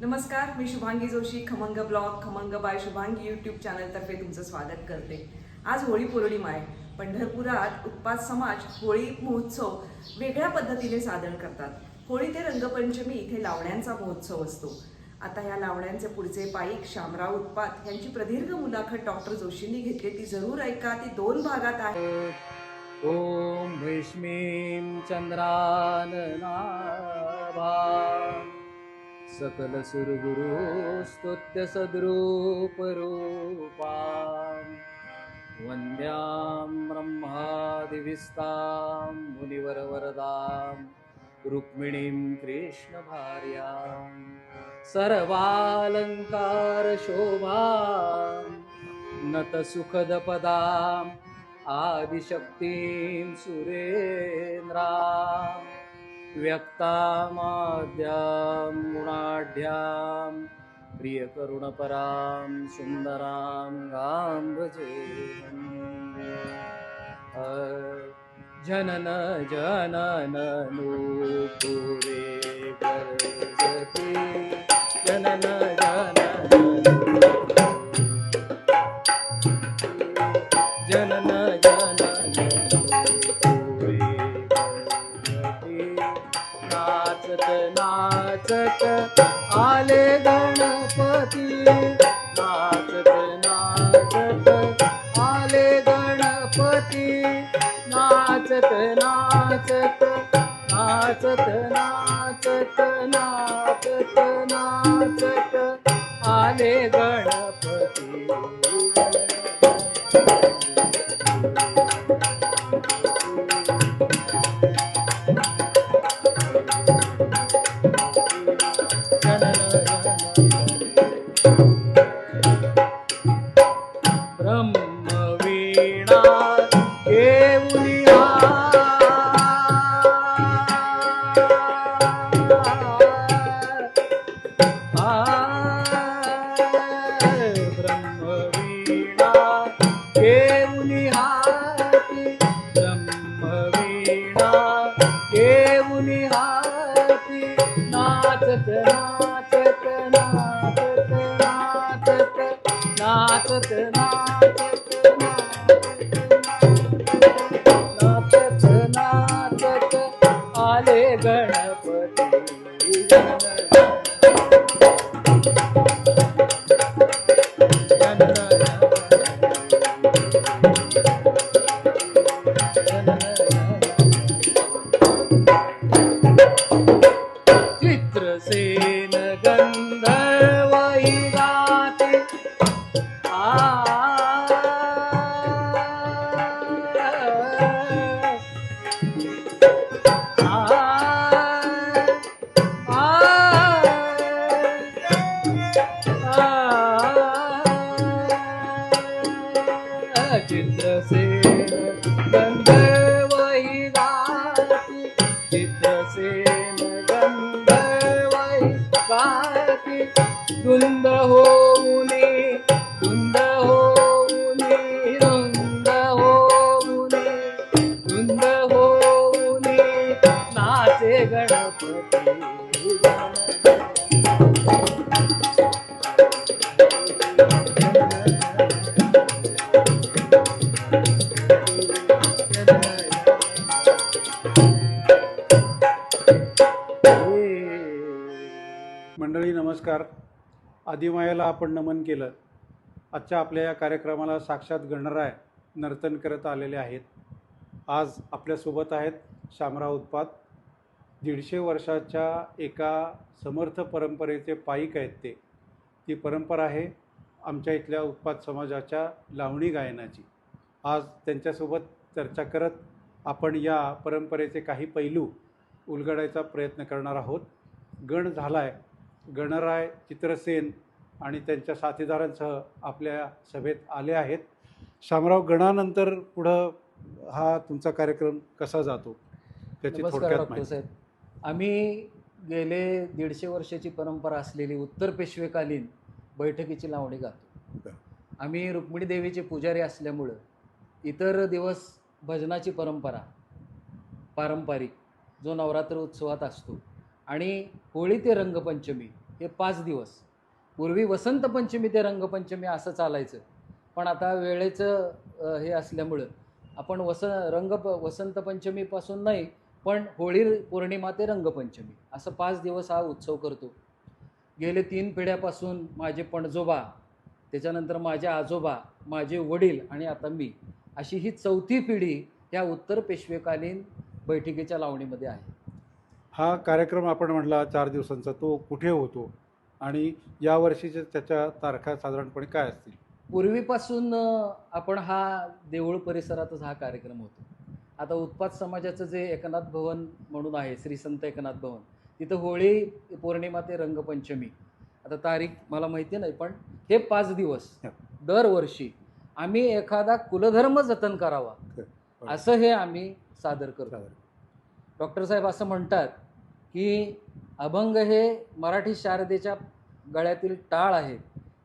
नमस्कार मी शुभांगी जोशी खमंग ब्लॉग खमंग बाय शुभांगी यूट्यूब चॅनलतर्फे तुमचं स्वागत करते. आज होळी पौर्णिमा आहे पंढरपुरात उत्पाद समाज होळी महोत्सव वेगळ्या पद्धतीने सादर करतात. होळी ते रंगपंचमी इथे लावण्यांचा महोत्सव असतो. आता या लावण्यांचे पुढचे पाईक शामराव उत्पात यांची प्रदीर्घ मुलाखत डॉक्टर जोशींनी घेतली. ती जरूर ऐका ती दोन भागात आहे. ओम भीष्मीं चंद्रान सकलसुरगुरुस्तुत्य सद्रूपरूपां वन्द्यां ब्रह्मादिविस्तां मुनिवरवरदां रुक्मिणीं कृष्णभार्यां सर्वालङ्कारशोभां नतसुखदपदाम् आदिशक्तिं सुरेन्द्रा व्यक्तामाद्यां गुणाढ्यां प्रियकरुणपरां सुन्दरां गां भजेऽहम्। जनन जनन नूपुरे गर्जति जनन जनन नाचत आले गणपती. नाचत नाचत आले गणपती. नाचत नाचत नाचत नाचत नाचत नाचत आले गण गंधर्वाई पाती धुंद होऊन आदिमायाला आपण नमन केलं आजच्या आपल्या या कार्यक्रमाला साक्षात गणराय नर्तन करत आलेले आहेत. आज आपल्यासोबत आहेत शामराव उत्पात. दीडशे वर्षाच्या एका समर्थ परंपरेचे पायिक आहेत ते. ती परंपरा आहे आमच्या इथल्या उत्पात समाजाच्या लावणी गायनाची. आज त्यांच्यासोबत चर्चा करत आपण या परंपरेचे काही पैलू उलगडायचा प्रयत्न करणार आहोत. गण झाला आहे गणराय चित्रसेन आणि त्यांच्या साथीदारांसह आपल्या सभेत आले आहेत. शामराव गणानंतर पुढं हा तुमचा कार्यक्रम कसा जातो? त्याची थोडक्यात डॉक्टर माहिती. साहेब. आम्ही गेले दीडशे वर्षाची परंपरा असलेली उत्तर पेशवेकालीन बैठकीची लावणी गातो. आम्ही रुक्मिणी देवीचे पुजारी असल्यामुळं इतर दिवस भजनाची परंपरा पारंपरिक जो नवरात्र उत्सवात असतो आणि होळी ते रंगपंचमी हे पाच दिवस पूर्वी वसंत पंचमी ते रंगपंचमी असं चालायचं. पण आता वेळेचं हे असल्यामुळं आपण वस रंग वसंत पंचमीपासून नाही पण होळी पौर्णिमा ते रंगपंचमी असं पाच दिवस हा उत्सव करतो. गेले तीन पिढ्यापासून माझे पणजोबा त्याच्यानंतर माझे आजोबा माझे वडील आणि आता मी अशी ही चौथी पिढी ह्या उत्तर पेशवेकालीन बैठकीच्या लावणीमध्ये आहे. हा कार्यक्रम आपण म्हटला चार दिवसांचा तो कुठे होतो? आणि यावर्षीच्या त्याच्या तारखा साधारणपणे काय असतील पूर्वीपासून आपण हा देऊळ परिसरातच हा कार्यक्रम होतो आता उत्पात समाजाचं जे एकनाथ भवन म्हणून आहे श्री संत एकनाथ भवन तिथं होळी पौर्णिमा ते रंगपंचमी आता तारीख मला माहिती नाही पण हे पाच दिवस. दरवर्षी आम्ही एखादा कुलधर्म जतन करावा. असं हे आम्ही सादर करतो. डॉक्टर साहेब असं म्हणतात की अभंग हे मराठी शारदेच्या गळ्यातील टाळ आहे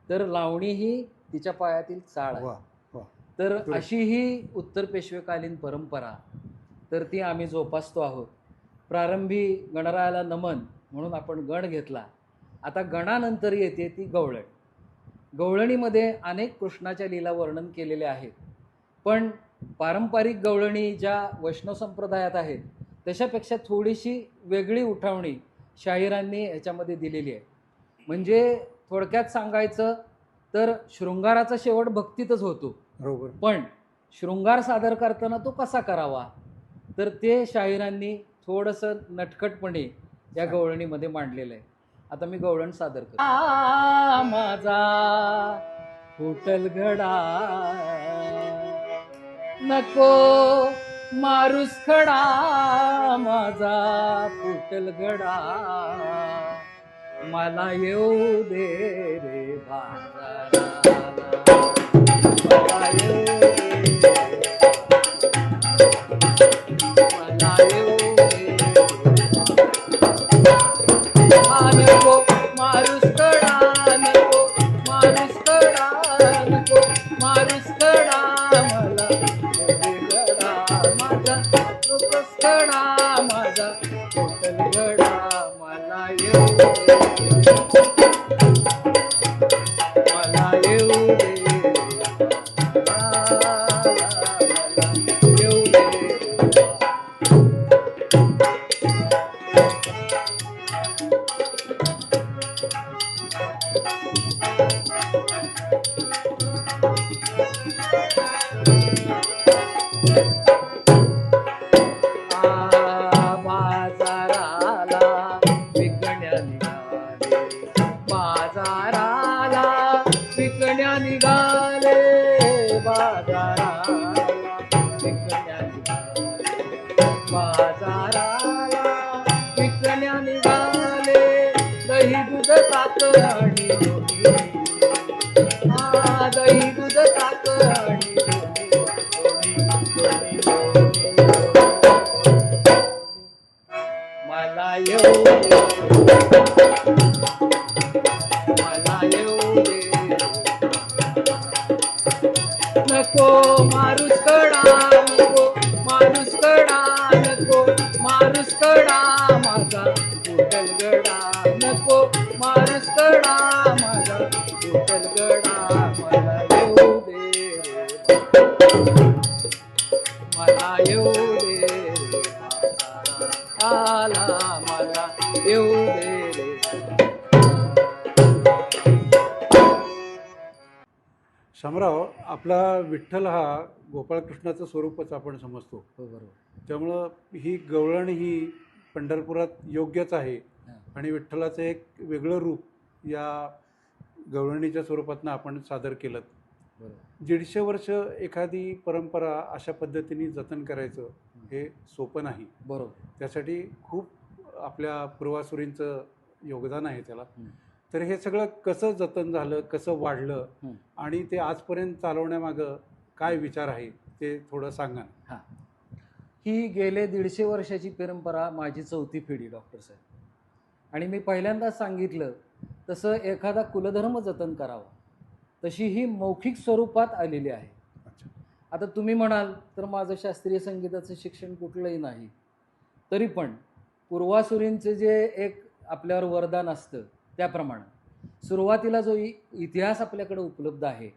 तर लावणी ही तिच्या पायातील चाळ आहे. वा वा. तर. अशी ही उत्तर पेशवेकालीन परंपरा तर ती आम्ही जोपासतो आहोत. प्रारंभी गणरायाला नमन म्हणून आपण गण घेतला. आता गणानंतर येते ती गवळण. गवळणीमध्ये अनेक कृष्णाच्या लीला वर्णन केलेले आहेत. पण पारंपरिक गवळणी ज्या वैष्णव संप्रदायात आहेत तशापेक्षा थोडीशी वेगळी उठावणी शाहिरांनी ह्याच्यामध्ये दिलेली आहे. म्हणजे थोडक्यात सांगायचं तर शृंगाराचा शेवट भक्तीतच होतो. बरोबर. पण शृंगार सादर करताना तो कसा करावा? तर ते शाहिरांनी थोडंसं नटखटपणे या गवळणीमध्ये मांडलेलं आहे. आता मी गवळण सादर करतो. आ, माझा फुटल घडा. नको मारूस खडा माझा फुटल घडा. मला येऊ दे रे बाजाराला मला येऊ मला येऊ दे शामराव आपला विठ्ठल हा गोपाळकृष्णाचं स्वरूपच आपण समजतो. हो बरोबर. त्यामुळं ही गवळण ही पंढरपुरात योग्यच आहे. आणि विठ्ठलाचं एक वेगळं रूप या गवळणीच्या स्वरूपातनं आपण सादर केलं दीडशे वर्ष एखादी परंपरा अशा पद्धतीने जतन करायचं हे सोपं नाही. बरोबर. त्यासाठी खूप आपल्या पूर्वासुरींचं योगदान आहे त्याला. तर हे सगळं कसं जतन झालं कसं वाढलं. आणि ते आजपर्यंत चालवण्यामागं काय विचार आहे ते थोडं सांगा हां. ही गेले दीडशे वर्षाची परंपरा माझी चौथी पिढी डॉक्टर साहेब. आणि मी पहिल्यांदाच सांगितलं तसं एखादा कुलधर्म जतन करावा. तशी ही मौखिक स्वरूपात आलेली आहे. अच्छा. आता तुम्ही म्हणाल तर माझं शास्त्रीय संगीताचं शिक्षण कुठलंही नाही. तरी पण पूर्वासुरींचं जे एक आपल्यावर वरदान असतं त्याप्रमाणे. सुरुवातीला जो इ इतिहास आपल्याकडे उपलब्ध आहे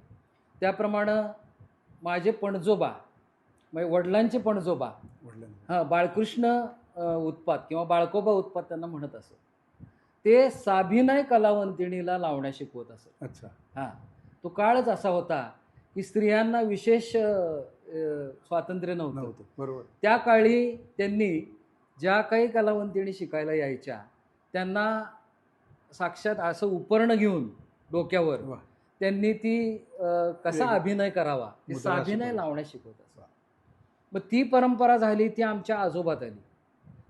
त्याप्रमाणे माझे पणजोबा म्हणजे वडिलांचे पणजोबा वडिलांनी हां बाळकृष्ण उत्पात किंवा बाळकोबा उत्पात त्यांना म्हणत असत. ते साभिनय कलावंतिणीला लावण्या शिकवत असत. अच्छा. हां तो काळच असा होता की स्त्रियांना विशेष स्वातंत्र्य नव्हतं. नव्हतं बरोबर. त्या काळी त्यांनी ज्या काही कलावंतिणी शिकायला यायच्या त्यांना साक्षात असं उपर्ण घेऊन डोक्यावर. त्यांनी ती कसा. अभिनय करावा ते मुद्रा साभिनय शिकवलं. लावण्या शिकवत मग ती परंपरा झाली ती आमच्या आजोबात आली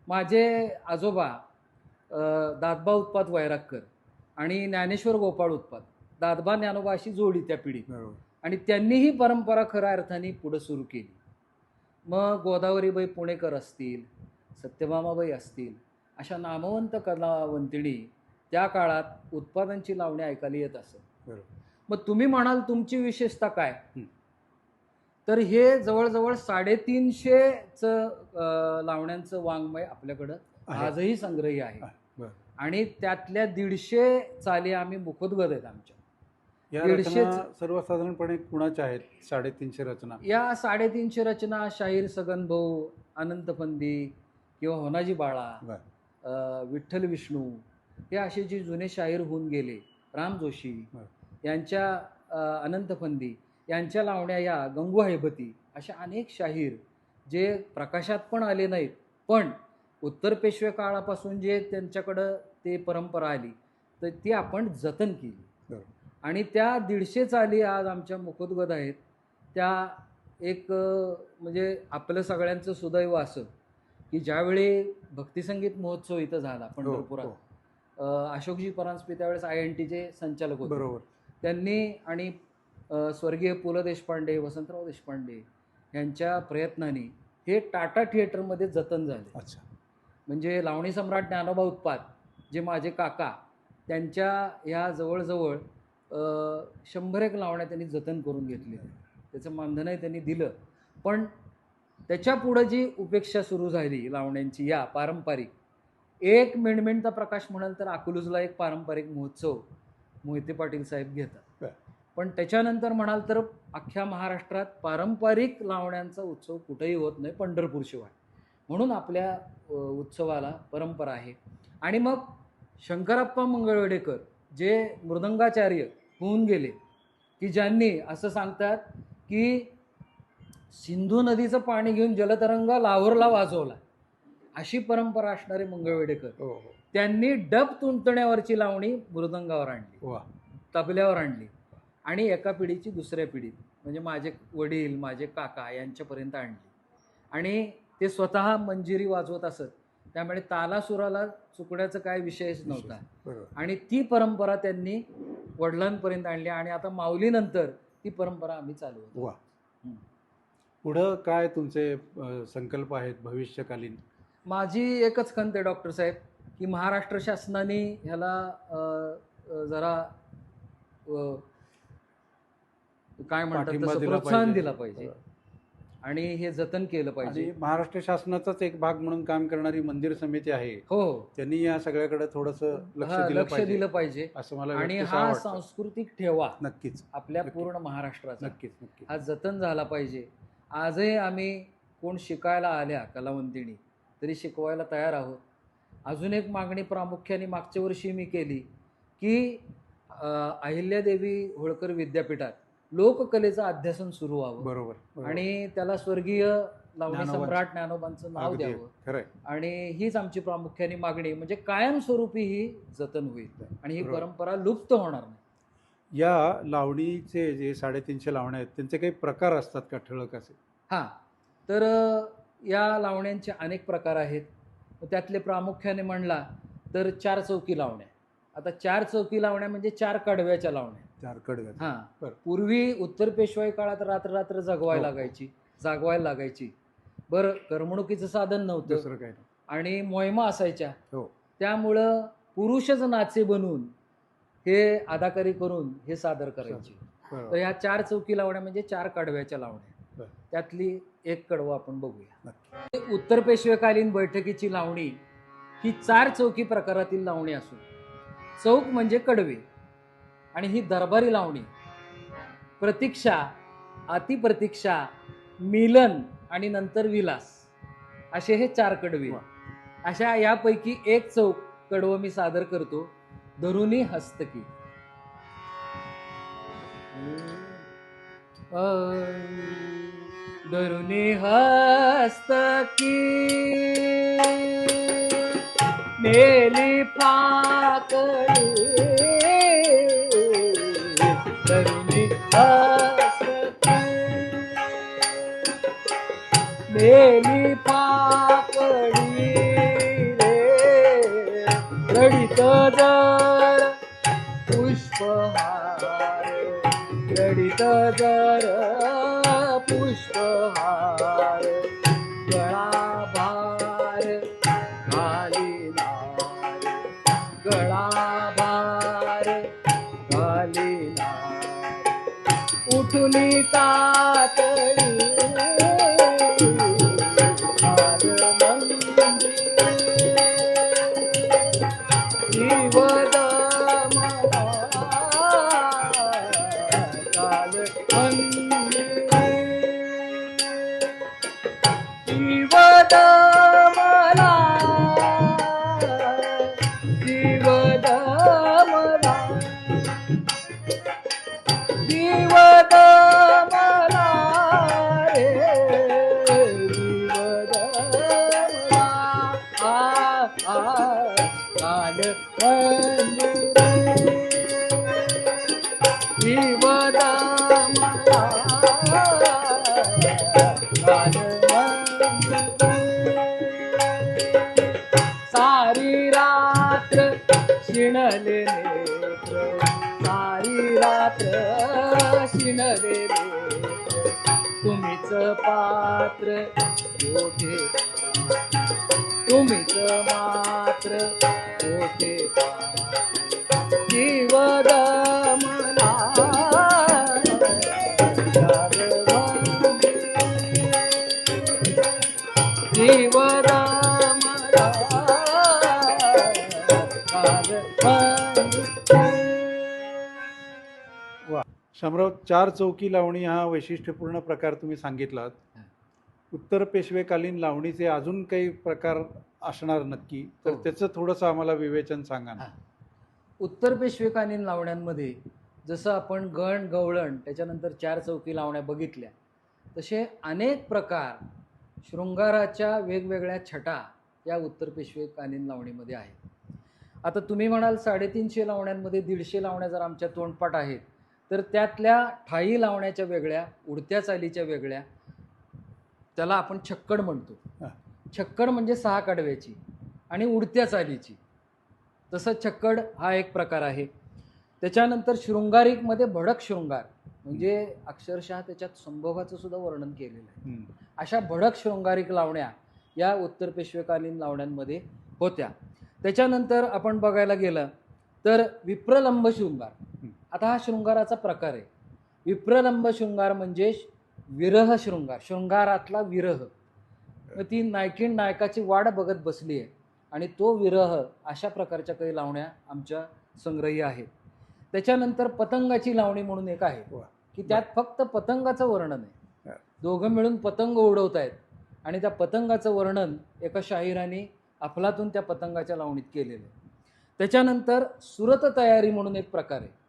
माझे आजोबा दादबा उत्पाद वैरागकर आणि ज्ञानेश्वर गोपाळ उत्पाद दादबा ज्ञानोबा अशी जोडी त्या पिढीत आणि त्यांनी ही परंपरा खऱ्या अर्थाने पुढे सुरू केली मग गोदावरीबाई पुणेकर असतील सत्यभामाबाई असतील अशा नामवंत कलावंतिणी त्या काळात उत्पादनची लावणी ऐकायला येत असत. मग तुम्ही म्हणाल तुमची विशेषता काय. तर हे जवळजवळ साडेतीनशेचं लावण्यांचं वाङ्मय आपल्याकडं. आजही संग्रही आहे. आणि त्यातल्या दीडशे चाली आम्ही मुखोद्गत आहेत आमच्या रचना सर्वसाधारणपणे कुणाच्या आहेत साडेतीनशे रचना या साडेतीनशे रचना शाहीर सगन भाऊ अनंत फंदी किंवा होनाजी बाळा विठ्ठल विष्णू हे असे जे जुने शाहीर होऊन गेले राम जोशी. यांच्या अनंत फंदी यांच्या लावण्या या गंगू हैबती अशा अनेक शाहीर जे प्रकाशात पण आले नाहीत पण उत्तर पेशवे काळापासून जे त्यांच्याकडं ते परंपरा आली तर ती आपण जतन केली. आणि त्या दीडशे चाली आज आमच्या मुखोद्गत आहेत त्या एक म्हणजे आपलं सगळ्यांचं सुदैव असं की ज्यावेळी भक्तिसंगीत महोत्सव इथं झाला हो, पंढरपुरात हो. अशोकजी परांजपे त्यावेळेस आय एन टीचे संचालक होते. बरोबर. त्यांनी आणि स्वर्गीय पु ल देशपांडे वसंतराव देशपांडे यांच्या प्रयत्नाने हे टाटा थिएटरमध्ये जतन झाले. अच्छा. म्हणजे लावणी सम्राट ज्ञानोबा उत्पाद जे माझे काका त्यांच्या ह्या जवळजवळ शंभर एक लावण्या त्यांनी जतन करून घेतली त्याचं मानधनही त्यांनी दिलं. पण त्याच्या पुढं जी उपेक्षा सुरू झाली लावण्यांची या पारंपरिक. एक मिणमिणता प्रकाश म्हणाल तर अकलूजला एक पारंपरिक महोत्सव मोहिते पाटील साहेब घेतात. पण त्याच्यानंतर म्हणाल तर अख्ख्या महाराष्ट्रात पारंपरिक लावण्यांचा उत्सव कुठेही होत नाही पंढरपूरशिवाय म्हणून आपल्या उत्सवाला परंपरा आहे. आणि मग शंकरप्पा मंगळवेडेकर जे मृदंगाचार्य होऊन गेले की ज्यांनी असं सांगतात की सिंधू नदीचं पाणी घेऊन जलतरंग लाहोरला वाजवला अशी परंपरा असणारे मंगळवेडेकर. हो हो. त्यांनी डब तुंतण्यावरची लावणी मृदंगावर आणली. वा. तबल्यावर आणली. आणि एका पिढीची दुसऱ्या पिढीत म्हणजे माझे वडील माझे काका यांच्यापर्यंत आणली. आणि ते स्वतः मंजिरी वाजवत असत. त्यामुळे तालासुराला चुकण्याचा काय विषयच नव्हता. आणि ती परंपरा त्यांनी वडिलांपर्यंत आणली. आणि आता माऊलीनंतर ती परंपरा आम्ही चालवतो वा. हं. पुढं काय तुमचे संकल्प आहेत भविष्यकालीन? माझी एकच खंत आहे डॉक्टर साहेब की महाराष्ट्र शासनाने ह्याला जरा काय म्हणतात प्रोत्साहन. दिला पाहिजे. आणि हे जतन केलं पाहिजे. महाराष्ट्र शासनाचाच एक भाग म्हणून काम करणारी मंदिर समिती आहे. हो त्यांनी या सगळ्याकडे थोडस लक्ष हा, दिलं पाहिजे. असं मला आणि हा. सांस्कृतिक ठेवा. नक्कीच. आपल्या नक्की. पूर्ण महाराष्ट्राचा. नक्कीच नक्कीच हा जतन झाला पाहिजे. आजही आम्ही कोण शिकायला आल्या कलावंतिणी तरी शिकवायला तयार आहोत अजून एक मागणी प्रामुख्याने मागच्या वर्षी मी केली की अहिल्यादेवी होळकर विद्यापीठात लोककलेचं अध्यासन सुरू व्हावं बरोबर. आणि त्याला स्वर्गीय लावणी. सम्राट ज्ञानोबांचं नाव द्यावं आणि हीच आमची प्रामुख्याने मागणी. म्हणजे कायमस्वरूपी ही जतन होईल आणि ही. परंपरा लुप्त होणार नाही या लावणीचे जे साडेतीनशे लावण्या आहेत त्यांचे काही प्रकार असतात का ठळक असे? हां. तर या लावण्यांचे अनेक प्रकार आहेत. त्यातले प्रामुख्याने म्हणला तर चार चौकी लावण्या. आता चार चौकी लावण्या म्हणजे चार कडव्याच्या लावण्या. चार कडव्यात हां. पूर्वी उत्तर पेशवाई काळात रात्र रात्र जगवायला हो. लागायची जागवायला लागायची. बरं करमणुकीचं साधन नव्हतं. आणि मोहिमा असायच्या. हो. त्यामुळं पुरुषच नाचे बनवून हे अदाकारी करून हे सादर करायचे तर. ह्या चार चौकी लावण्या म्हणजे चार कडव्याच्या लावण्या. त्यातली एक कडवं आपण बघूया. उत्तर पेशवेकालीन बैठकीची लावणी ही चार चौकी प्रकारातील लावणी असून चौक म्हणजे कडवे आणि ही दरबारी लावणी प्रतीक्षा अतिप्रतीक्षा मिलन आणि नंतर विलास असे हे चार कडवे. अशा यापैकी एक चौक कडवं मी सादर करतो धरुणी हस्तकी। धरुणी हस्तकी। नेली पाकळी धरुणी हस्तकी। नेली पाकळी जर पुष्पहार रडित जर पुष्पहार गळाभार घालिनार गळाभार घालिनार. उठुली तातडी Yeah. शामराव चार चौकी लावणी हा वैशिष्ट्यपूर्ण प्रकार तुम्ही सांगितलात. उत्तर पेशवेकालीन लावणीचे अजून काही प्रकार असणार नक्की? तर हो. त्याचं थोडंसं आम्हाला विवेचन सांगा ना. उत्तर पेशवेकालीन लावण्यांमध्ये जसं आपण गण गवळण त्याच्यानंतर चार चौकी लावण्या बघितल्या तसे अनेक प्रकार शृंगाराच्या वेगवेगळ्या छटा या उत्तर पेशवेकालीन लावणीमध्ये आहेत. आता तुम्ही म्हणाल साडेतीनशे लावण्यांमध्ये दीडशे लावण्या जर आमच्या तोंडपाठ आहेत तर त्यातल्या ठाई लावण्याच्या वेगळ्या उडत्या चालीच्या वेगळ्या त्याला आपण छक्कड म्हणतो. छक्कड म्हणजे सहा कडव्याची आणि उडत्या चालीची तसं छक्कड हा एक प्रकार आहे त्याच्यानंतर शृंगारिकमध्ये भडक शृंगार म्हणजे अक्षरशः त्याच्यात संभोगाचं सुद्धा वर्णन केलेलं आहे. अशा भडक शृंगारिक लावण्या या उत्तर पेशवेकालीन लावण्यांमध्ये होत्या त्याच्यानंतर आपण बघायला गेलं तर विप्रलंब शृंगार. आता हा शृंगाराचा प्रकार आहे. विप्रलंब शृंगार म्हणजे विरह शृंगार शृंगारातला विरह. ती नायकीण नायकाची वाट बघत बसली आहे आणि तो विरह अशा प्रकारच्या काही लावण्या आमच्या संग्रही आहेत. त्याच्यानंतर पतंगाची लावणी म्हणून एक आहे. की त्यात फक्त पतंगाचं वर्णन आहे. दोघं मिळून पतंग उडवत आहेत आणि त्या पतंगाचं वर्णन एका शाहिराने अफलातून त्या पतंगाच्या लावणीत केलेलं आहे. त्याच्यानंतर सुरत तयारी म्हणून एक प्रकार आहे.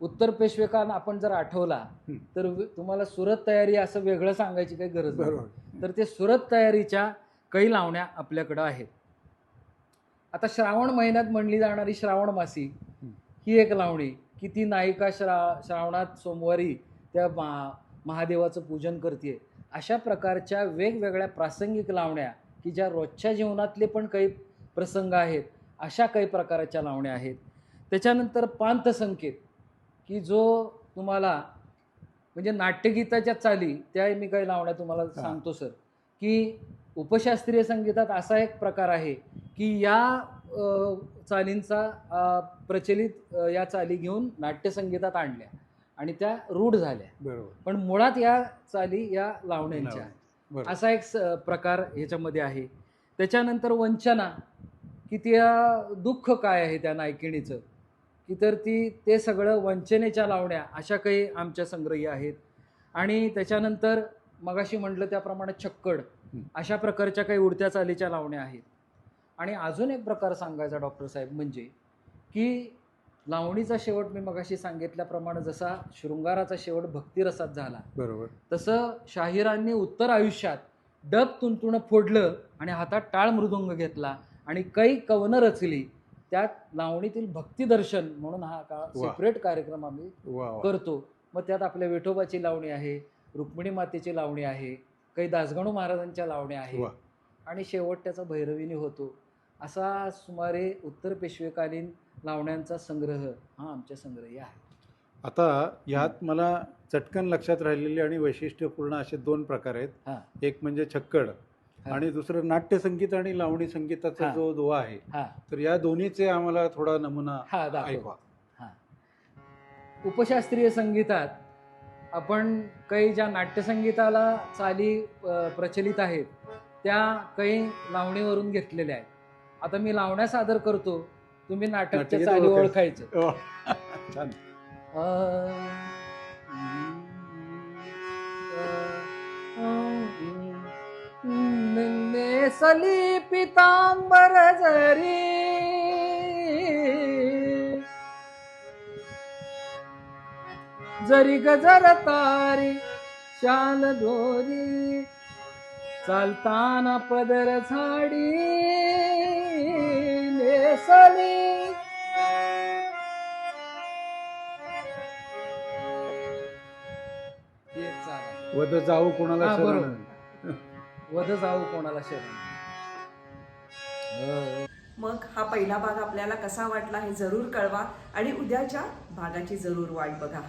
उत्तर पेशवेकान आपण जर आठवला. तर तुम्हाला सुरत तयारी असं वेगळं सांगायची काही गरज नाही. तर ते सुरत तयारीच्या काही लावण्या आपल्याकडं आहेत. आता श्रावण महिन्यात म्हणली जाणारी श्रावण मासी हं. ही एक लावणी की ती नायिका श्रा श्रावणात सोमवारी त्या महा महादेवाचं पूजन करते अशा प्रकारच्या वेगवेगळ्या प्रासंगिक लावण्या की ज्या रोजच्या जीवनातले पण काही प्रसंग आहेत अशा काही प्रकारच्या लावण्या आहेत. त्याच्यानंतर पांत संकेत. की जो तुम्हाला म्हणजे नाट्यगीताच्या चाली त्या मी काही लावण्या तुम्हाला सांगतो सर. की उपशास्त्रीय संगीतात असा एक प्रकार आहे की या चालींचा प्रचलित या चाली घेऊन नाट्यसंगीतात आणल्या आणि त्या रूढ झाल्या. बरोबर. पण मुळात या चाली या लावण्यांच्या आहेत. असा एक प्रकार ह्याच्यामध्ये आहे. त्याच्यानंतर वंचना की त्या दुःख काय आहे त्या नायकिणीचं? की तर ती ते सगळं वंचनेच्या लावण्या अशा काही आमच्या संग्रही आहेत. आणि त्याच्यानंतर मगाशी म्हटलं त्याप्रमाणे छक्कड. अशा प्रकारच्या काही उडत्या चालीच्या लावण्या आहेत. आणि अजून एक प्रकार सांगायचा डॉक्टर साहेब म्हणजे की लावणीचा शेवट मी मगाशी सांगितल्याप्रमाणे जसा शृंगाराचा शेवट भक्तिरसात झाला बरोबर. तसं शाहिरांनी उत्तर आयुष्यात डब तुंतुणं फोडलं आणि हातात टाळ मृदुंग घेतला आणि काही कवनं रचली त्यात लावणीतील भक्तिदर्शन म्हणून हा का वा. सेपरेट कार्यक्रम आम्ही करतो मग त्यात आपल्या विठोबाची लावणी आहे रुक्मिणी मातेची लावणी आहे काही दासगणू महाराजांच्या लावण्या आहेत वा. आणि शेवट त्याचा भैरवीनी होतो असा सुमारे उत्तर पेशवेकालीन लावण्यांचा संग्रह हा आमच्या संग्रही आहे आता यात मला चटकन लक्षात राहिलेले आणि वैशिष्ट्यपूर्ण असे दोन प्रकार आहेत हा एक म्हणजे छक्कड. आणि दुसरं नाट्यसंगीत आणि लावणी संगीताचा हा. जो दुवा आहे हा. तर या दोन्हीचे आम्हाला थोडा नमुना हा ऐकवा. हा. उपशास्त्रीय संगीतात आपण काही ज्या नाट्यसंगीताला चाली प्रचलित आहेत त्या काही लावणीवरून घेतलेल्या आहेत. आता मी लावण्या सादर करतो तुम्ही नाटकच्या चाली ओळखायचं. नेसली पितांबर जरी जरी गजर तारी शाल दोरी चालताना पदर झाडी नेसली. वद जाऊ कोणाला हा, शरण बरोबर. वध जाऊ कोणाला शरण मग हा पहिला भाग आपल्याला कसा वाटला हे जरूर कळवा आणि उद्याच्या भागाची जरूर वाट बघा.